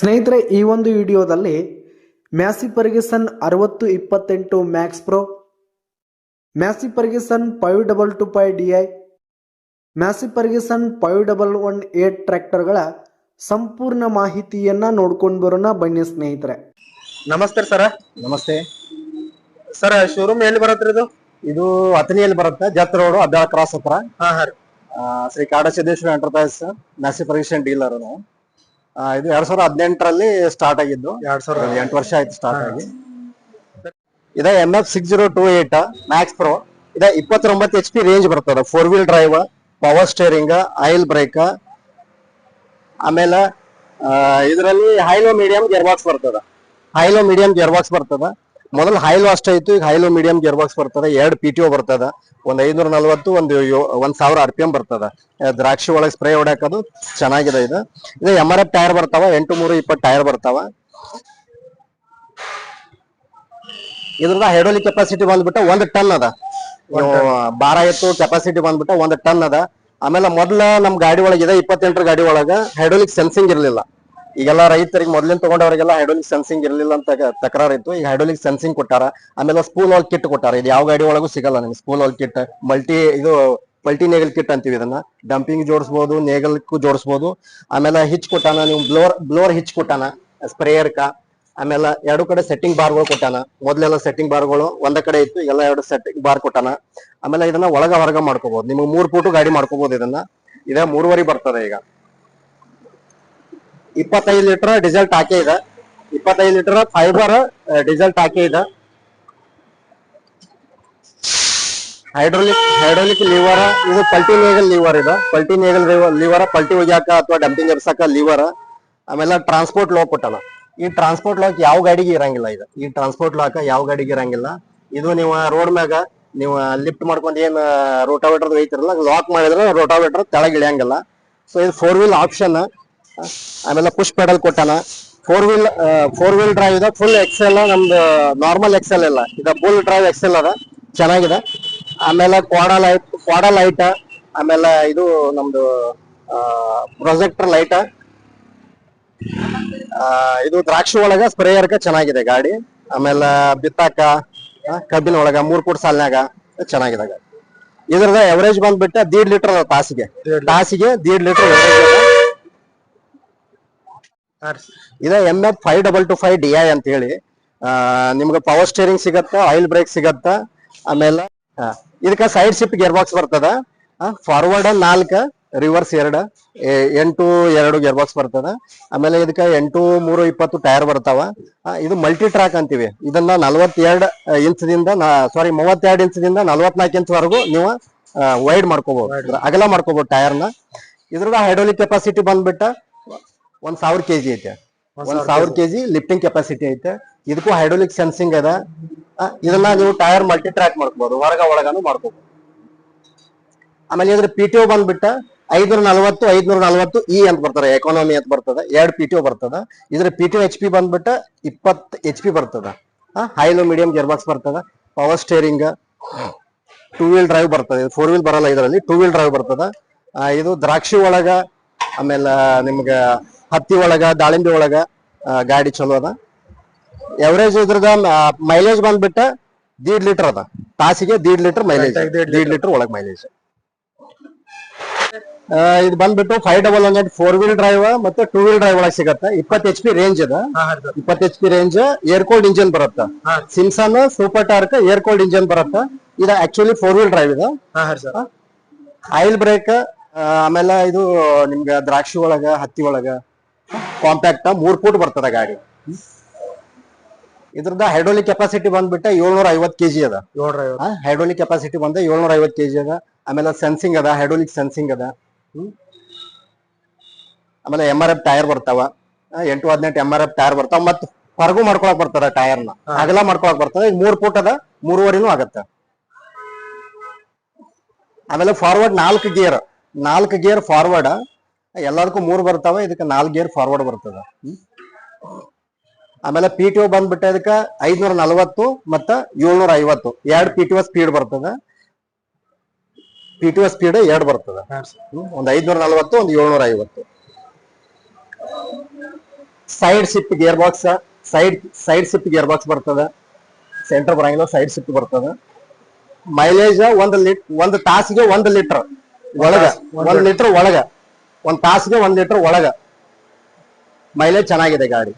ಸ್ನೇಹಿತರೆ ಈ ಒಂದು ವಿಡಿಯೋದಲ್ಲಿ ಮ್ಯಾಸಿ ಪರ್ಗಿಸನ್ ಅರವತ್ತು ಇಪ್ಪತ್ತೆಂಟು max pro Massey Ferguson five double two five D I Massey Ferguson five double one eight ಟ್ರ್ಯಾಕ್ಟರ್ಗಳ ಸಂಪೂರ್ಣ ಮಾಹಿತಿಯನ್ನ ನೋಡ್ಕೊಂಡು ಬರೋಣ ಬನ್ನಿ ಸ್ನೇಹಿತರೆ. ನಮಸ್ತೆ ಸರ. ನಮಸ್ತೆ. ಸರ್ ಶೋರೂಮ್ ಎಲ್ಲಿ ಬರತ್ರಿ ಇದು? ಇದು ಅತನಿಯಲ್ಲಿ ಬರುತ್ತೆ? ಜಾತ್ರೆ ರೋಡ್ ಅದ್ರ ಕ್ರಾಸ್ ಹತ್ರ. ಹಾ ಹಾ ರೀ. ಆ, Shri Kada Siddeshwara enterprise Massey Ferguson dealer ನಾವು ಇದು ಎರಡ್ ಸಾವಿರದ ಹದಿನೆಂಟರಲ್ಲಿ ಸ್ಟಾರ್ಟ್ ಆಗಿದ್ದು. ಎರಡ್ ಸಾವಿರದ ಎಂಟು ವರ್ಷ ಆಯ್ತು ಸ್ಟಾರ್ಟ್ ಆಗಿ. ಇದ M F six zero two eight max pro ಇದ ಇಪ್ಪತ್ತೊಂಬತ್ತು ಎಚ್ ಪಿ ರೇಂಜ್ ಬರ್ತದ. Four wheel drive power steering oil brake ಆಮೇಲೆ ಇದರಲ್ಲಿ high low medium gear box ಬರ್ತದ. High low medium gear box ಬರ್ತದ. ಮೊದಲು ಹೈಲು ಅಷ್ಟೇ ಇತ್ತು ಈಗ ಹೈಲೋ ಮೀಡಿಯಂ ಗೇರ್ ಬಾಕ್ಸ್ ಬರ್ತದ ಎರಡು ಪಿ ಟಿ ಒ ಬರ್ತದ. ಒಂದ್ ಐನೂರ ನಲ್ವತ್ತು ಒಂದು ಒಂದ್ ಸಾವಿರ ಆರ್ ಪಿ ಎಂ ಬರ್ತದ. ದ್ರಾಕ್ಷಿ ಒಳಗೆ ಸ್ಪ್ರೇ ಹೊಡ್ಯಾಕದು ಚೆನ್ನಾಗಿದೆ ಇದು. ಇದು ಎಂ ಆರ್ ಎಫ್ ಟೈರ್ ಬರ್ತಾವ ಎಂಟು ಮೂರು ಇಪ್ಪತ್ತು ಟೈರ್ ಬರ್ತಾವ. ಇದ್ರದ ಹೈಡ್ರೋಲಿಕ್ ಕೆಪಾಸಿಟಿ ಬಂದ್ಬಿಟ್ಟು ಒಂದ್ ಟನ್ ಅದ. ಬಾರ ಎತ್ತು ಕೆಪಾಸಿಟಿ ಬಂದ್ಬಿಟ್ಟು ಒಂದ್ ಟನ್ ಅದ. ಆಮೇಲೆ ಮೊದ್ಲ ನಮ್ ಗಾಡಿ ಒಳಗೆ ಇದೆ ಇಪ್ಪತ್ತೆಂಟರ ಗಾಡಿ ಒಳಗ ಹೈಡ್ರೋಲಿಕ್ ಸೆನ್ಸಿಂಗ್ ಇರ್ಲಿಲ್ಲ. ಈಗೆಲ್ಲ ರೈತರಿಗೆ ಮೊದ್ಲಿನ ತಗೊಂಡವರಿಗೆಲ್ಲ ಹೈಡ್ರೋಲಿಕ್ ಸೆನ್ಸಿಂಗ್ ಇರಲಿಲ್ಲ ಅಂತ ತಕರಾರು ಇತ್ತು. ಈಗ ಹೈಡ್ರೋಲಿಕ್ ಸೆನ್ಸಿಂಗ್ ಕೊಟ್ಟಾರ. ಆಮೇಲೆ ಸ್ಪೂಲ್ ಆಲ್ ಕಿಟ್ ಕೊಟ್ಟಾರ. ಇದು ಯಾವ ಗಾಡಿ ಒಳಗೂ ಸಿಗಲ್ಲ ನಿಮ್ಗೆ ಸ್ಪೂಲ್ ಆಲ್ ಕಿಟ್ ಮಲ್ಟಿ ಇದು ಮಲ್ಟಿ ನೇಗಲ್ ಕಿಟ್ ಅಂತೀವಿ ಇದನ್ನ. ಡಂಪಿಂಗ್ ಜೋಡಿಸ್ಬೋದು ನೇಗಲ್ಕ್ಕೂ ಜೋಡಿಸ್ಬೋದು. ಆಮೇಲೆ ಹಿಚ್ ಕೊಟ್ಟಾನ ನೀವು ಬ್ಲೋರ್ ಬ್ಲೋರ್ ಹಿಚ್ ಕೊಟ್ಟಾನ. ಸ್ಪ್ರೇಯರ್ಕ ಆಮೇಲೆ ಎರಡು ಕಡೆ ಸೆಟ್ಟಿಂಗ್ ಬಾರ್ಗಳು ಕೊಟ್ಟಾನ. ಮೊದ್ಲೆಲ್ಲ ಸೆಟ್ಟಿಂಗ್ ಬಾರ್ಗಳು ಒಂದ ಕಡೆ ಇತ್ತು. ಎಲ್ಲ ಎರಡು ಸೆಟ್ಟಿಂಗ್ ಬಾರ್ ಕೊಟ್ಟಾನ. ಆಮೇಲೆ ಇದನ್ನ ಒಳಗ ಹೊರಗ ಮಾಡ್ಕೋಬಹುದು ನಿಮಗೆ ಮೂರ್ ಫೂಟು ಗಾಡಿ ಮಾಡ್ಕೋಬಹುದು ಇದನ್ನ. ಇದೇ ಮೂರುವರೆ ಬರ್ತದೆ ಈಗ. ಇಪ್ಪತ್ತೈದು ಲೀಟರ್ ಡೀಸೆಲ್ ಟಾಕಿ ಇದೆ. ಇಪ್ಪತ್ತೈದು ಲೀಟರ್ ಫೈಬರ್ ಡೀಸೆಲ್ ಟಾಕಿ ಇದೆ. ಹೈಡ್ರೋಲಿಕ್ ಹೈಡ್ರೋಲಿಕ್ ಲಿವರ್, ಇದು ಪಲ್ಟಿ ನೇಗಲ್ ಲಿವರ್ ಇದು. ಪಲ್ಟಿ ನೇಗಲ್ ಲಿವರ್ ಪಲ್ಟಿ ಒಗ್ಯಾಕ ಅಥವಾ ಡಂಪಿಂಗ್ ಎಬ್ಸಕ ಲಿವರ್, ಆಮೇಲೆ ಟ್ರಾನ್ಸ್ಪೋರ್ಟ್ ಲಾಕ್ ಕೊಟ್ಟಲ್ಲ ಈ ಟ್ರಾನ್ಸ್ಪೋರ್ಟ್ ಲಾಕ್ ಯಾವ ಗಾಡಿಗೆ ಇರಂಗಿಲ್ಲ ಇದು. ಈ ಟ್ರಾನ್ಸ್ಪೋರ್ಟ್ ಲಾಕ್ ಯಾವ ಗಾಡಿಗೆ ಇರಂಗಿಲ್ಲ. ಇದು ನೀವು ರೋಡ್ ಮ್ಯಾಗ, ನೀವು ಲಿಫ್ಟ್ ಮಾಡ್ಕೊಂಡು ಏನ್, ರೋಟಾವೇಟರ್ ಐತಿರಲ್ಲ ಲಾಕ್ ಮಾಡಿದ್ರೆ ರೋಟಾವೇಟರ್ ತೆಳಗಿಳಿಯಂಗಿಲ್ಲ ಸೊ ಇದು ಫೋರ್ ವೀಲ್ ಆಪ್ಷನ್ ಆಮೇಲೆ ಪುಷ್ ಪೆಡಲ್ ಕೊಟ್ಟಾನ. Four wheel four wheel drive ಇದೆ ಫುಲ್ ಎಕ್ಸೆಲ್ ನಮ್ದು ನಾರ್ಮಲ್ ಎಕ್ಸೆಲ್ ಇಲ್ಲ. ಇದು ಫುಲ್ ಡ್ರೈವ್ ಎಕ್ಸೆಲ್ ಅದ ಚೆನ್ನಾಗಿದೆ. ಆಮೇಲೆ ಕ್ವಾಡ ಲೈಟ್ ಕ್ವಾಡ ಲೈಟ್ ಆಮೇಲೆ ಇದು ನಮ್ದು ಪ್ರೊಜೆಕ್ಟರ್ ಲೈಟ್ ಇದು ದ್ರಾಕ್ಷಿ ಒಳಗ ಸ್ಪ್ರೇಯರ್ಗ ಚೆನ್ನಾಗಿದೆ ಗಾಡಿ. ಆಮೇಲೆ ಬಿತ್ತಾಕ ಕಬ್ಬಿನ ಒಳಗ ಮೂರ್ ಫುಟ್ ಸಾಲಿನಾಗ ಚೆನ್ನಾಗಿದೆ ಗಾಡಿ. ಇದ್ರದ ಎವರೇಜ್ ಬಂದ್ಬಿಟ್ಟು ದೀಡ್ ಲೀಟರ್ ತಾಸಿಗೆ. ತಾಸಿಗೆ ದೀಡ್ ಲೀಟರ್ ಇದೆ M F five double two five D I ಅಂತ ಹೇಳಿ. ನಿಮ್ಗೆ ಪವರ್ ಸ್ಟೇರಿಂಗ್ ಸಿಗತ್ತ ಆಯಿಲ್ ಬ್ರೇಕ್ ಸಿಗತ್ತ ಆಮೇಲೆ ಇದಕ್ಕೆ ಸೈಡ್ ಶಿಫ್ಟ್ ಗೇರ್ ಬಾಕ್ಸ್ ಬರ್ತದ ಫಾರ್ವರ್ಡ್ ನಾಲ್ಕ ರಿವರ್ಸ್ ಎರಡ ಎಂಟು ಎರಡು ಗೇರ್ ಬಾಕ್ಸ್ ಬರ್ತದ. ಆಮೇಲೆ ಇದಕ್ಕ ಎಂಟು ಮೂರು ಇಪ್ಪತ್ತು ಟೈರ್ ಬರ್ತಾವ. ಇದು ಮಲ್ಟಿ ಟ್ರ್ಯಾಕ್ ಅಂತೀವಿ. ಇದನ್ನ ನಲವತ್ತೆರಡು ಇಂಚದಿಂದ ಸಾರಿ ಮೂವತ್ತೆರಡು ಇಂಚದಿಂದ ನಲವತ್ನಾಲ್ಕು ಇಂಚ್ ವರೆಗೂ ನೀವು ವೈಡ್ ಮಾಡ್ಕೋಬಹುದು ಅಗಲ ಮಾಡ್ಕೋಬಹುದು ಟೈರ್ನ ಇದ್ರದ ಹೈಡ್ರೋಲಿಕ್ ಕೆಪಾಸಿಟಿ ಬಂದ್ಬಿಟ್ಟ ಒಂದ್ ಸಾವಿರ ಕೆಜಿ ಐತೆ. ಒಂದ್ ಸಾವಿರ ಕೆಜಿ. ಲಿಫ್ಟಿಂಗ್ ಕೆಪಾಸಿಟಿ ಐತೆ. ಇದಕ್ಕೂ ಹೈಡ್ರೋಲಿಕ್ ಸೆನ್ಸಿಂಗ್ ಅದ. ಆ, ಇದನ್ನ ನೀವು ಟೈರ್ ಮಲ್ಟಿ ಟ್ರ್ಯಾಕ್ ಮಾಡ್ಕೋಬಹುದು ಹೊರಗ ಒಳಗನು ಮಾಡ್ಕೋಬಹುದು ಆಮೇಲೆ ಇದ್ರ ಪಿ ಟಿ ಒ ಬಂದ್ಬಿಟ್ಟ ಐದ್ನೂರ ನಲವತ್ತು ಐದ್ನೂರ ನಲವತ್ತು ಇ ಅಂತ ಬರ್ತದೆ. ಎಕಾನಮಿ ಅಂತ ಬರ್ತದ. ಎರಡ್ ಪಿ ಟಿ ಒ ಬರ್ತದ. ಇದ್ರ P T O H P ಬಂದ್ಬಿಟ್ಟ ಇಪ್ಪತ್ ಎಚ್ ಪಿ ಬರ್ತದ. ಹೈಲೋ ಮೀಡಿಯಂ ಗೇರ್ಬಾಕ್ಸ್ ಬರ್ತದ. Power steering two wheel drive ಬರ್ತದೆ. ಫೋರ್ ವೀಲ್ ಬರಲ್ಲ ಇದರಲ್ಲಿ. ಟೂ ವೀಲ್ ಡ್ರೈವ್ ಬರ್ತದ. ಆ, ಇದು ದ್ರಾಕ್ಷಿ ಒಳಗ ಆಮೇಲೆ ನಿಮ್ಗ ಹತ್ತಿ ಒಳಗ ದಾಳಿಂಬೆ ಒಳಗ ಗಾಡಿ ಚಲೋ ಅದ. ಎವರೇಜ್ ಇದ್ರದ ಮೈಲೇಜ್ ಬಂದ್ಬಿಟ್ಟ ದೀಡ್ ಲೀಟರ್ ಅದ. ತಾಸಿಗೆ ದೀಡ್ ಲೀಟರ್ ಮೈಲೇಜ್ ದೀಡ್ ಲೀಟರ್. ಒಳಗ್ ಮೈಲೇಜ್ ಇದು ಬಂದ್ಬಿಟ್ಟು five double one eight four wheel drive ಮತ್ತೆ ಟೂ ವೀಲ್ ಡ್ರೈವ್ ಒಳಗೆ ಸಿಗತ್ತೆ. ಇಪ್ಪತ್ತು ಎಚ್ ಪಿ ರೇಂಜ್ ಅದ ಇಪ್ಪತ್ತು H P range air cooled engine ಬರುತ್ತೆ. Simpson super torque air cooled engine ಬರುತ್ತ. ಇದು ಆಕ್ಚುಲಿ ಫೋರ್ ವೀಲ್ ಡ್ರೈವ್ ಇದೆ. ಆಯಿಲ್ ಬ್ರೇಕ್ ಆಮೇಲೆ ಇದು ನಿಮ್ಗೆ ದ್ರಾಕ್ಷಿ ಒಳಗ ಹತ್ತಿ ಒಳಗ ಕಾಂಪ್ಯಾಕ್ಟ್ ಮೂರ್ ಫೂಟ್ ಬರ್ತದ ಗಾಡಿ. ಇದ್ರದ ಹೈಡ್ರೋಲಿಕ್ ಕೆಪಾಸಿಟಿ ಬಂದ್ಬಿಟ್ಟ ಏಳ್ನೂರ ಐವತ್ ಕೆಜಿ ಅದ. ಹೈಡ್ರೋಲಿಕ್ ಕೆಪಾಸಿಟಿ ಬಂದ ಏಳ್ನೂರ ಐವತ್ ಕೆಜಿ ಅದ. ಆಮೇಲೆ ಸೆನ್ಸಿಂಗ್ ಅದ ಹೈಡ್ರೋಲಿಕ್ ಸೆನ್ಸಿಂಗ್ ಅದ. ಆಮೇಲೆ ಎಂ ಆರ್ ಎಫ್ ಟೈರ್ ಬರ್ತಾವ. ಎಂಟು ಹದಿನೆಂಟು ಎಂ ಆರ್ ಎಫ್ ಟೈರ್ ಬರ್ತಾವ. ಮತ್ ಹೊರಗೂ ಮಾಡ್ಕೊಳಕ್ ಬರ್ತದ ಟೈರ್ನ ನ. ಅಗಲ ಮಾಡ್ಕೊಳಕ್ ಬರ್ತದ. ಈಗ ಮೂರ್ ಫೂಟ್ ಅದ ಮೂರುವರಿನೂ ಆಗತ್ತ. ಆಮೇಲೆ ಫಾರ್ವರ್ಡ್ ನಾಲ್ಕು ಗೇರ್ ನಾಲ್ಕು ಗೇರ್ ಫಾರ್ವರ್ಡ್ ಎಲ್ಲದಕ್ಕೂ ಮೂರು ಬರ್ತಾವ ಇದಕ್ಕೆ ನಾಲ್ಕು ಗೇರ್ ಫಾರ್ವರ್ಡ್ ಬರ್ತದ. ಆಮೇಲೆ ಪಿ ಟಿ ಒ ಬಂದ್ಬಿಟ್ಟ ಇದಕ್ಕ ಐದ್ನೂರ ನಲವತ್ತು ಮತ್ತ ಏಳ್ನೂರ ಐವತ್ತು. ಎರಡ್ ಪಿ ಟಿ ಒ ಸ್ಪೀಡ್ ಬರ್ತದ. ಪಿ ಟಿ ಒ ಸ್ಪೀಡ್ ಎರಡ್ ಬರ್ತದ. ಒಂದ್ ಐದ್ನೂರ ನಲವತ್ತು ಒಂದ್ ಏಳ್ನೂರ ಐವತ್ತು. Side shift gear box side side shift gear box ಬರ್ತದ ಸೆಂಟರ್ ಬರಂಗಿಲ್ಲ ಸೈಡ್ ಶಿಫ್ಟ್ ಬರ್ತದ. ಮೈಲೇಜ್ ಒಂದ್ ಲೀಟರ್ ಒಂದ್ ತಾಸಿಗೆ ಒಂದ್ ಲೀಟರ್ ಒಳಗ ಒಂದ್ ಲೀಟರ್ ಒಳಗ. ಒಂದ್ ತಾಸಿಗೆ ಒಂದ್ ಲೀಟರ್ ಒಳಗ. ಮೈಲೇಜ್ ಚೆನ್ನಾಗಿದೆ ಗಾಡಿ.